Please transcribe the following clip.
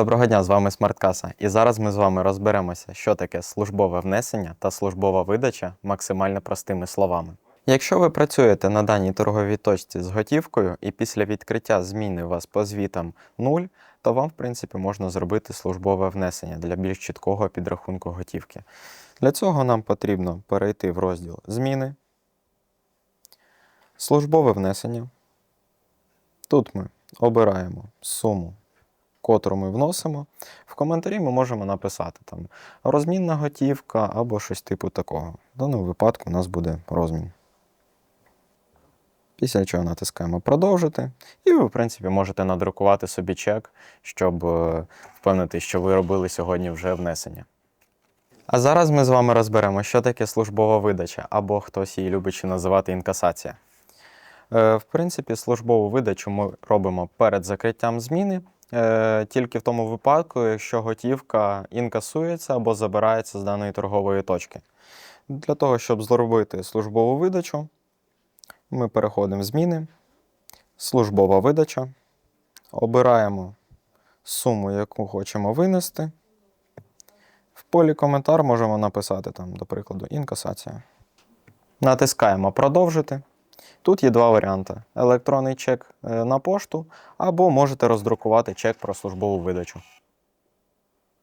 Доброго дня, з вами Смарткаса. І зараз ми з вами розберемося, що таке службове внесення та службова видача максимально простими словами. Якщо ви працюєте на даній торговій точці з готівкою і після відкриття зміни вас по звітам 0, то вам, в принципі, можна зробити службове внесення для більш чіткого підрахунку готівки. Для цього нам потрібно перейти в розділ Зміни, службове внесення. Тут ми обираємо суму котру ми вносимо. В коментарі ми можемо написати там розмінна готівка або щось типу такого. В даному випадку у нас буде розмін. Після чого натискаємо продовжити, і ви, в принципі, можете надрукувати собі чек, щоб е, впевнити, що ви робили сьогодні вже внесення. А зараз ми з вами розберемо, що таке службова видача, або хтось її любить називати інкасація. Е, В принципі, службову видачу ми робимо перед закриттям зміни, тільки в тому випадку, якщо готівка інкасується або забирається з даної торгової точки. Для того, щоб зробити службову видачу, ми переходимо в зміни, службова видача, обираємо суму, яку хочемо винести. В полі коментар можемо написати, там, до прикладу, інкасація. Натискаємо продовжити. Тут є два варіанти: електронний чек е, на пошту, або можете роздрукувати чек про службову видачу.